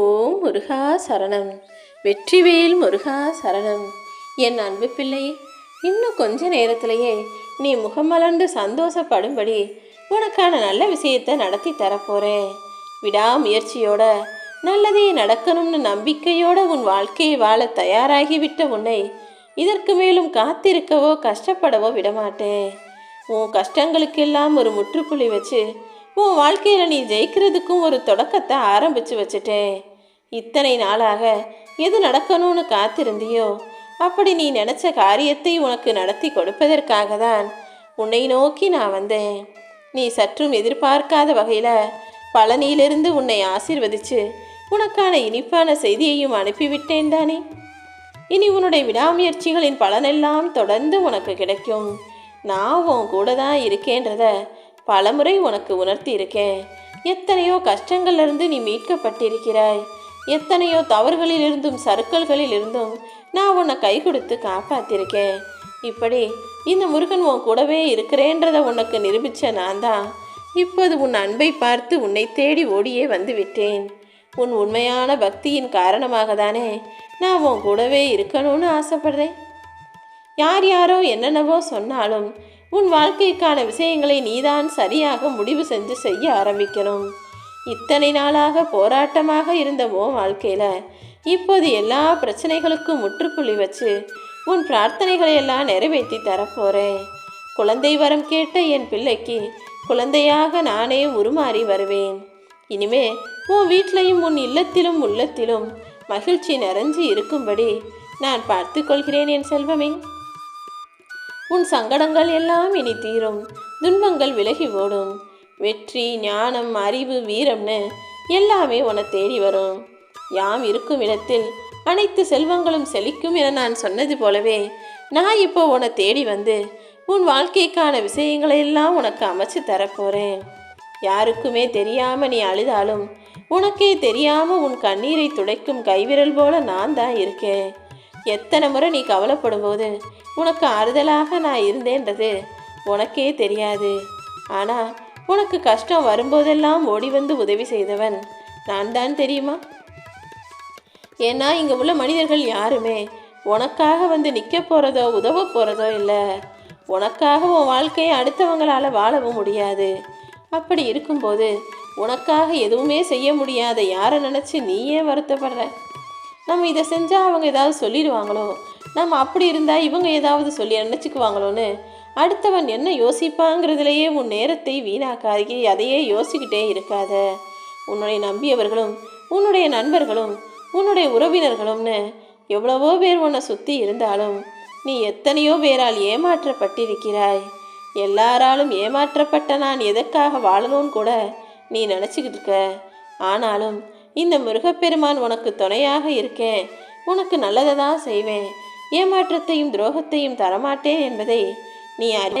ஓம் முருகா சரணம். வெற்றிவேல் முருகா சரணம். என் அன்பு பிள்ளை இன்னும் கொஞ்ச நேரத்திலேயே நீ முகமலர்ந்து சந்தோஷப்படும்படி உனக்கான நல்ல விஷயத்தை நடத்தி தரப்போகிறேன் விடாமுயற்சியோட நல்லதே நடக்கணும்னு நம்பிக்கையோட உன் வாழ்க்கையை வாழ தயாராகிவிட்ட உன்னை இதற்கு மேலும் காத்திருக்கவோ கஷ்டப்படவோ விடமாட்டேன். உன் கஷ்டங்களுக்கெல்லாம் ஒரு முற்றுப்புள்ளி வச்சு உன் வாழ்க்கையில் நீ ஜெயிக்கிறதுக்கும் ஒரு தொடக்கத்தை ஆரம்பித்து வச்சுட்டேன். இத்தனை நாளாக எது நடக்கணும்னு காத்திருந்தியோ அப்படி நீ நினச்ச காரியத்தை உனக்கு நடத்தி கொடுப்பதற்காக தான் உன்னை நோக்கி நான் வந்தேன். நீ சற்றும் எதிர்பார்க்காத வகையில் பழனியிலிருந்து உன்னை ஆசீர்வதிச்சு உனக்கான இனிப்பான செய்தியையும் அனுப்பிவிட்டேன் தானே. இனி உன்னுடைய விடாமுயற்சிகளின் பலனெல்லாம் தொடர்ந்து உனக்கு கிடைக்கும். நான் உன் கூட தான் இருக்கேன்றத பலமுறை உனக்கு உணர்த்தி இருக்கேன் எத்தனையோ கஷ்டங்கள்லேருந்து நீ மீட்கப்பட்டிருக்கிறாய். எத்தனையோ தவறுகளிலிருந்தும் சறுக்கல்களிலிருந்தும் நான் உன்னை கை கொடுத்து காப்பாத்திருக்கேன். இப்படி இந்த முருகன் உன் கூடவே இருக்கிறேன்றதை உனக்கு நிரூபித்த நான் தான் இப்போது உன் அன்பை பார்த்து உன்னை தேடி ஓடியே வந்து விட்டேன் உன் உண்மையான பக்தியின் காரணமாக தானே நான் உன் கூடவே இருக்கணும்னு ஆசைப்படுறேன். யார் யாரோ என்னென்னவோ சொன்னாலும் உன் வாழ்க்கைக்கான விஷயங்களை நீதான் சரியாக முடிவு செஞ்சு செய்ய ஆரம்பிக்கணும். இத்தனை நாளாக போராட்டமாக இருந்த உன் வாழ்க்கையில் இப்போது எல்லா பிரச்சனைகளுக்கும் முற்றுப்புள்ளி வச்சு உன் பிரார்த்தனைகளை எல்லாம் நிறைவேற்றி தரப்போகிறேன் குழந்தை வரம் கேட்ட என் பிள்ளைக்கு குழந்தையாக நானே உருமாறி வருவேன். இனிமே உன் வீட்டிலையும் உன் இல்லத்திலும் உள்ளத்திலும் மகிழ்ச்சி நிறைஞ்சு இருக்கும்படி நான் பார்த்து கொள்கிறேன் என் செல்வமே. உன் சங்கடங்கள் எல்லாம் இனி தீரும். துன்பங்கள் விலகி ஓடும். வெற்றி ஞானம் அறிவு வீரம்னு எல்லாமே உன்னை தேடி வரும். யாம் இருக்கும் இடத்தில் அனைத்து செல்வங்களும் செழிக்கும் என நான் சொன்னது போலவே நான் இப்போ உன்னை தேடி வந்து உன் வாழ்க்கைக்கான விஷயங்களை எல்லாம் உனக்கு அமைச்சு தரப்போறேன் யாருக்குமே தெரியாம நீ அழுதாலும் உனக்கே தெரியாம உன் கண்ணீரை துடைக்கும் கைவிரல் போல நான் தான் இருக்கேன். எத்தனை முறை நீ கவலைப்படும் போது உனக்கு ஆறுதலாக நான் இருந்தேன்றது உனக்கே தெரியாது. ஆனால் உனக்கு கஷ்டம் வரும்போதெல்லாம் ஓடி வந்து உதவி செய்தவன் நான் தான் தெரியுமா? ஏன்னா இங்கே உள்ள மனிதர்கள் யாருமே உனக்காக வந்து நிற்க போகிறதோ உதவ போகிறதோ இல்லை. உனக்காக உன் வாழ்க்கையை அடுத்தவங்களால் வாழவும் முடியாது. அப்படி இருக்கும்போது உனக்காக எதுவுமே செய்ய முடியாத யாரை நினச்சி நீயே வருத்தப்படுற? நம்ம இதை செஞ்சால் அவங்க ஏதாவது சொல்லிடுவாங்களோ? நம்ம அப்படி இருந்தால் இவங்க ஏதாவது சொல்லி நினச்சிக்குவாங்களோன்னு? அடுத்தவன் என்ன யோசிப்பாங்கிறதுலையே உன் நேரத்தை வீணாக்காதே அதையே யோசிக்கிட்டே இருக்காத. உன்னுடைய நம்பியவர்களும் உன்னுடைய நண்பர்களும் உன்னுடைய உறவினர்களும்னு எவ்வளவோ பேர் உன்னை சுற்றி இருந்தாலும் நீ எத்தனையோ பேரால் ஏமாற்றப்பட்டிருக்கிறாய். எல்லாராலும் ஏமாற்றப்பட்ட நான் எதற்காக வாழணும்னு கூட நீ நினச்சிக்கிட்டு இருக்க. ஆனாலும் இந்த முருகப்பெருமான் உனக்கு துணையாக இருக்கேன் உனக்கு நல்லதை தான் செய்வேன். ஏமாற்றத்தையும் துரோகத்தையும் தரமாட்டேன் என்பதை நீ அறி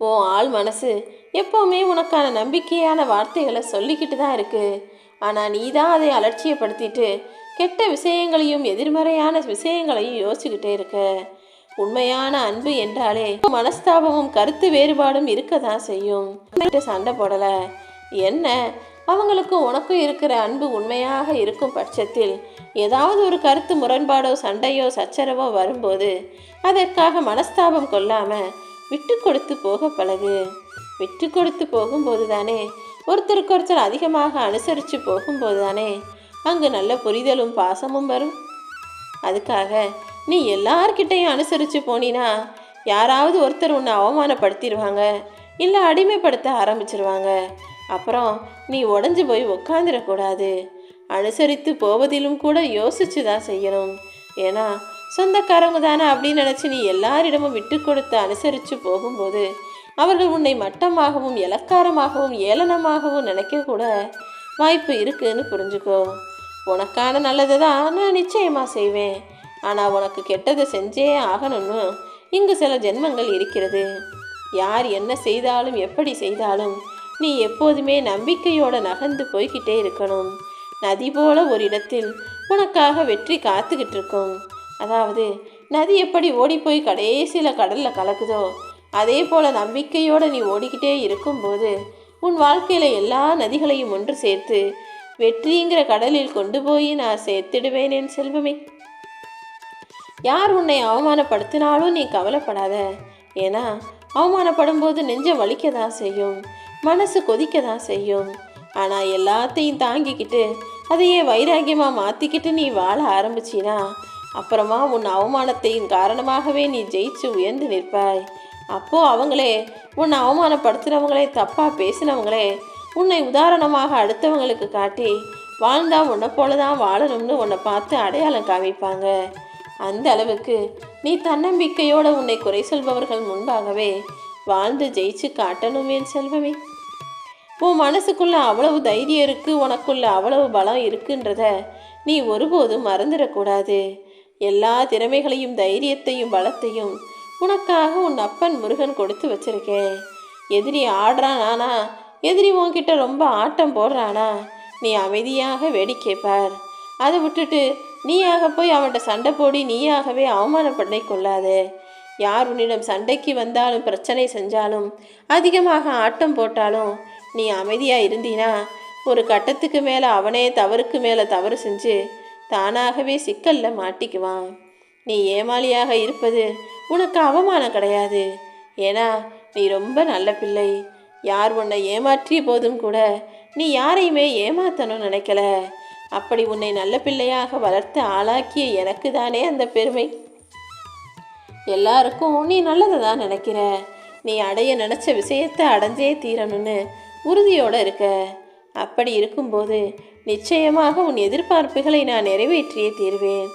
ஓ ஆள் மனசு. எப்போவுமே உனக்கான நம்பிக்கையான வார்த்தைகளை சொல்லிக்கிட்டு தான் இருக்கு. ஆனால் நீ தான் அதை அலட்சியப்படுத்திட்டு கெட்ட விஷயங்களையும் எதிர்மறையான விஷயங்களையும் யோசிச்சுக்கிட்டே இருக்க. உண்மையான அன்பு என்றாலே மனஸ்தாபமும் கருத்து வேறுபாடும் இருக்க தான் செய்யும். சண்டை போடல. என்ன? அவங்களுக்கும் உனக்கும் இருக்கிற அன்பு உண்மையாக இருக்கும் பட்சத்தில் ஏதாவது ஒரு கருத்து முரண்பாடோ சண்டையோ சச்சரவோ வரும்போது அதற்காக மனஸ்தாபம் கொள்ளாமல் விட்டு கொடுத்து போக பழகு. விட்டு கொடுத்து போகும்போது தானே ஒருத்தருக்கு ஒருத்தர் அதிகமாக அனுசரித்து போகும்போது தானே அங்கு நல்ல புரிதலும் பாசமும் வரும். அதுக்காக நீ எல்லார்கிட்டையும் அனுசரித்து போனினா யாராவது ஒருத்தர் உன்னை அவமானப்படுத்திடுவாங்க இல்லை அடிமைப்படுத்த ஆரம்பிச்சிருவாங்க. அப்புறம் நீ உடஞ்சி போய் உக்காந்துடக்கூடாது அனுசரித்து போவதிலும் கூட யோசிச்சு தான் செய்யணும். ஏன்னா சொந்தக்காரங்க தானே அப்படின்னு நினச்சி நீ எல்லாரிடமும் விட்டு கொடுத்து அனுசரித்து போகும்போது அவர்கள் உன்னை மட்டமாகவும் இலக்காரமாகவும் ஏளனமாகவும் நினைக்க கூட வாய்ப்பு இருக்குன்னு புரிஞ்சுக்கோ. உனக்கான நல்லது தான் நான் நிச்சயமாக செய்வேன். ஆனால் உனக்கு கெட்டதை செஞ்சே ஆகணும்னு இங்கு சில ஜென்மங்கள் இருக்கிறது. யார் என்ன செய்தாலும் எப்படி செய்தாலும் நீ எப்போதுமே நம்பிக்கையோட நகர்ந்து போய்கிட்டே இருக்கணும். நதி போல ஒரு இடத்தில் உனக்காக வெற்றி காத்துக்கிட்டு இருக்கும். அதாவது நதி எப்படி ஓடிப்போய் கடைசியில் கடலில் கலக்குதோ அதே போல நம்பிக்கையோட நீ ஓடிக்கிட்டே இருக்கும்போது உன் வாழ்க்கையில் எல்லா நதிகளையும் ஒன்று சேர்த்து வெற்றிங்கிற கடலில் கொண்டு போய் நான் சேர்த்திடுவேன் என் செல்வமே. யார் உன்னை அவமானப்படுத்தினாலும் நீ கவலைப்படாத. ஏன்னா அவமானப்படும் போது நெஞ்ச வலிக்க தான் செய்யும். மனசு கொதிக்க தான் செய்யும். ஆனால் எல்லாத்தையும் தாங்கிக்கிட்டு அதையே வைராகியமாக மாற்றிக்கிட்டு நீ வாழ ஆரம்பிச்சினா அப்புறமா உன் அவமானத்தின் காரணமாகவே நீ ஜெயிச்சு உயர்ந்து நிற்பாய். அப்போது அவங்களே உன்னை அவமானப்படுத்துகிறவங்களே தப்பாக பேசினவங்களே உன்னை உதாரணமாக அடுத்தவங்களுக்கு காட்டி வாழ்ந்தா உன்னை போல தான் வாழணும்னு உன்னை பார்த்து அடையாளம் காமிப்பாங்க. அந்த அளவுக்கு நீ தன்னம்பிக்கையோட உன்னை குறை சொல்பவர்கள் முன்பாகவே வாழ்ந்து ஜெயிச்சு காட்டணும் என் செல்வமே. உன் மனசுக்குள்ள அவ்வளவு தைரியம் இருக்கு உனக்குள்ள அவ்வளவு பலம் இருக்குன்றத நீ ஒருபோதும் மறந்துடக்கூடாது. எல்லா திறமைகளையும் தைரியத்தையும் பலத்தையும் உனக்காக உன் அப்பன் முருகன் கொடுத்து வச்சிருக்கேன். எதிரி ஆடுறானானா? எதிரி உன்கிட்ட ரொம்ப ஆட்டம் போடுறானா? நீ அமைதியாக வேடிக்கை பார். அதை விட்டுட்டு நீயாக போய் அவன்கிட்ட சண்டை போடி நீயாகவே அவமானப்படை கொள்ளாதே. யார் உன்னிடம் சண்டைக்கு வந்தாலும் பிரச்சனை செஞ்சாலும் அதிகமாக ஆட்டம் போட்டாலும் நீ அமைதியாக இருந்தீனா ஒரு கட்டத்துக்கு மேலே அவனே தவறுக்கு மேலே தவறு செஞ்சு தானாகவே சிக்கலில் மாட்டிக்குவான். நீ ஏமாளியாக இருப்பது உனக்கு அவமானம் கிடையாது. ஏன்னா நீ ரொம்ப நல்ல பிள்ளை. யார் உன்னை ஏமாற்றிய போதும் கூட நீ யாரையுமே ஏமாத்தணும்னு நினைக்கல. அப்படி உன்னை நல்ல பிள்ளையாக வளர்த்து ஆளாக்கிய எனக்கு தானே அந்த பெருமை. எல்லாருக்கும் நீ நல்லதை தான் நினைக்கிற. நீ அடைய நினச்ச விஷயத்தை அடைஞ்சே தீரணும்னு உறுதியோடு இருக்க. அப்படி இருக்கும்போது நிச்சயமாக உன் எதிர்பார்ப்புகளை நான் நிறைவேற்றியே தீர்வேன்.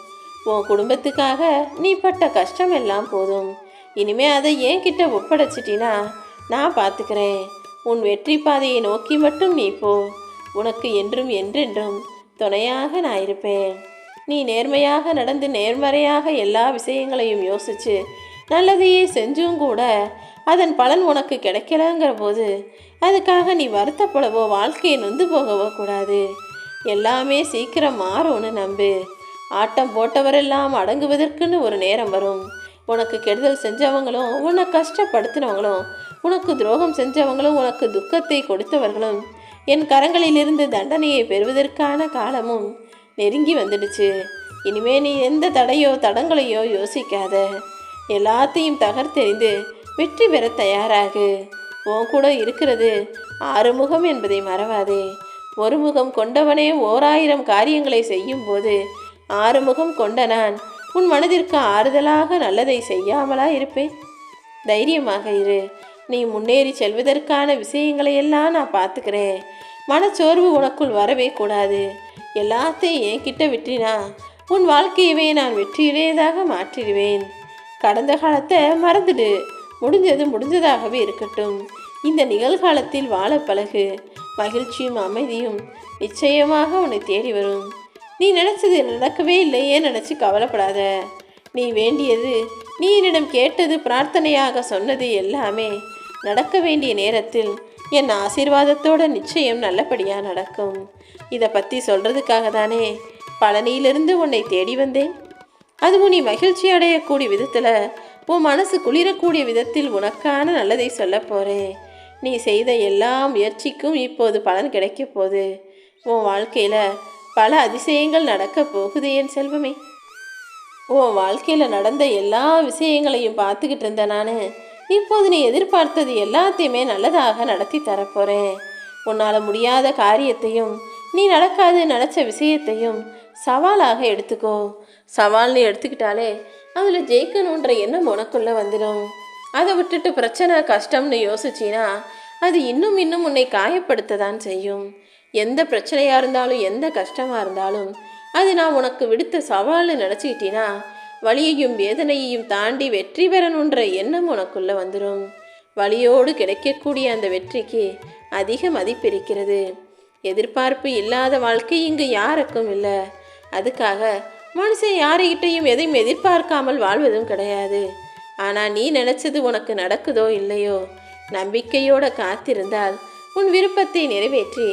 உன் குடும்பத்துக்காக நீ பட்ட கஷ்டம் எல்லாம் போதும். இனிமே அதை ஏன் கிட்ட ஒப்படைச்சிட்டினா நான் பார்த்துக்கிறேன் உன் வெற்றி பாதையை நோக்கி மட்டும் நீ போ. உனக்கு என்றும் என்றென்றும் துணையாக நான் இருப்பேன். நீ நேர்மையாக நடந்து நேர்மறையாக எல்லா விஷயங்களையும் யோசிச்சு நல்லதையே செஞ்சும் கூட அதன் பலன் உனக்கு கிடைக்கலங்கிற போது அதுக்காக நீ வருத்தப்படவோ வாழ்க்கையை நொந்து போகவோ கூடாது. எல்லாமே சீக்கிரம் மாறும்னு நம்பு. ஆட்டம் போட்டவரெல்லாம் அடங்குவதற்குன்னு ஒரு நேரம் வரும். உனக்கு கெடுதல் செஞ்சவங்களும் உன்னை கஷ்டப்படுத்தினவங்களும் உனக்கு துரோகம் செஞ்சவங்களும் உனக்கு துக்கத்தை கொடுத்தவர்களும் என் கரங்களிலிருந்து தண்டனையை பெறுவதற்கான காலமும் நெருங்கி வந்துடுச்சு. இனிமே நீ எந்த தடையோ தடங்களையோ யோசிக்காத. எல்லாத்தையும் தகர்த்தெறிந்து வெற்றி பெற தயாராகு. உன் கூட இருக்கிறது ஆறுமுகம் என்பதை மறவாதே. ஒரு முகம் கொண்டவனே ஓராயிரம் காரியங்களை செய்யும்போது ஆறுமுகம் கொண்ட நான் உன் மனதிற்கு ஆறுதலாக நல்லதை செய்யாமலா இருப்பேன். தைரியமாக இரு. நீ முன்னேறி செல்வதற்கான விஷயங்களை எல்லாம் நான் பார்த்துக்கிறேன். மனச்சோர்வு உனக்குள் வரவே கூடாது. எல்லாத்தையும் என்கிட்ட விட்டினா உன் வாழ்க்கையவே நான் வெற்றியுடையதாக மாற்றிடுவேன். கடந்த காலத்தை மறந்துடு. முடிஞ்சது முடிஞ்சதாகவே இருக்கட்டும். இந்த நிகழ்காலத்தில் வாழ பழகு. மகிழ்ச்சியும் அமைதியும் நிச்சயமாக உன்னை தேடி வரும். நீ நினச்சது நடக்கவே இல்லையே நினச்சி கவலைப்படாத. நீ வேண்டியது நீ என்னிடம் கேட்டது பிரார்த்தனையாக சொன்னது எல்லாமே நடக்க வேண்டிய நேரத்தில் என் ஆசீர்வாதத்தோட நிச்சயம் நல்லபடியாக நடக்கும். இதை பற்றி சொல்கிறதுக்காக தானே பழனியிலிருந்து உன்னை தேடி வந்தேன். அதுவும் நீ மகிழ்ச்சி அடையக்கூடிய விதத்தில் உன் மனசு குளிரக்கூடிய விதத்தில் உனக்கான நல்லதை சொல்ல போகிறேன் நீ செய்த எல்லா முயற்சிக்கும் இப்போது பலன் கிடைக்க போகுது. உன் வாழ்க்கையில் பல அதிசயங்கள் நடக்க போகுது என் செல்வமே. உன் வாழ்க்கையில் நடந்த எல்லா விஷயங்களையும் பார்த்துக்கிட்டு இருந்த நான். இப்போது நீ எதிர்பார்த்தது எல்லாத்தையுமே நல்லதாக நடத்தி தரப்போகிறேன் உன்னால் முடியாத காரியத்தையும் நீ நடக்காது நினச்ச விஷயத்தையும் சவாலாக எடுத்துக்கோ. சவால்னு எடுத்துக்கிட்டாலே அதில் ஜெயிக்கணுன்ற எண்ணம் உனக்குள்ளே வந்துடும். அதை விட்டுட்டு பிரச்சனை கஷ்டம்னு யோசிச்சினா அது இன்னும் இன்னும் உன்னை காயப்படுத்த தான் செய்யும். எந்த பிரச்சனையாக இருந்தாலும் எந்த கஷ்டமாக இருந்தாலும் அது நான் உனக்கு விடுத்த சவால்னு நினச்சிக்கிட்டினா வலியையும் வேதனையையும் தாண்டி வெற்றி பெறணுன்ற எண்ணம் உனக்குள்ளே வந்துடும் வலியோடு கிடைக்கக்கூடிய அந்த வெற்றிக்கு அதிக மதிப்பிருக்கிறது எதிர்பார்ப்பு இல்லாத வாழ்க்கை இங்கு யாருக்கும் இல்லை. அதுக்காக மனுஷன் யாருகிட்டையும் எதையும் எதிர்பார்க்காமல் வாழ்வதும் கிடையாது. ஆனால் நீ நினச்சது உனக்கு நடக்குதோ இல்லையோ? நம்பிக்கையோட காத்திருந்தால் உன் விருப்பத்தை நிறைவேற்றி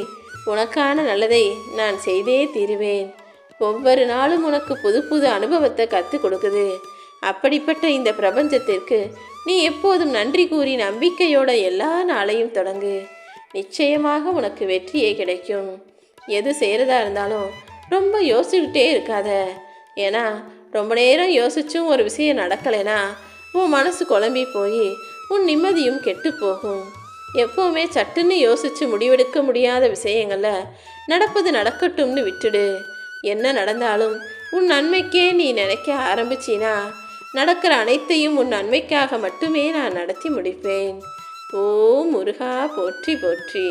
உனக்கான நல்லதை நான் செய்தே தீருவேன். ஒவ்வொரு நாளும் உனக்கு புது புது அனுபவத்தை கற்றுக் கொடுக்குது. அப்படிப்பட்ட இந்த பிரபஞ்சத்திற்கு நீ எப்போதும் நன்றி கூறி நம்பிக்கையோட எல்லா நாளையும் தொடங்கு. நிச்சயமாக உனக்கு வெற்றியே கிடைக்கும். எது செய்கிறதா இருந்தாலும் ரொம்ப யோசிச்சுக்கிட்டே இருக்காத. ஏன்னா ரொம்ப நேரம் யோசிச்சும் ஒரு விஷயம் நடக்கலைன்னா உன் மனசு குழம்பி போய் உன் நிம்மதியும் கெட்டு போகும். எப்போவுமே சட்டுன்னு யோசிச்சு முடிவெடுக்க முடியாத விஷயங்களில் நடப்பது நடக்கட்டும்னு விட்டுடு. என்ன நடந்தாலும் உன் நன்மைக்கே நீ நினைக்க ஆரம்பிச்சினா நடக்கிற அனைத்தையும் உன் நன்மைக்காக மட்டுமே நான் நடத்தி முடிப்பேன். ஓ முருகா போற்றி போற்றி.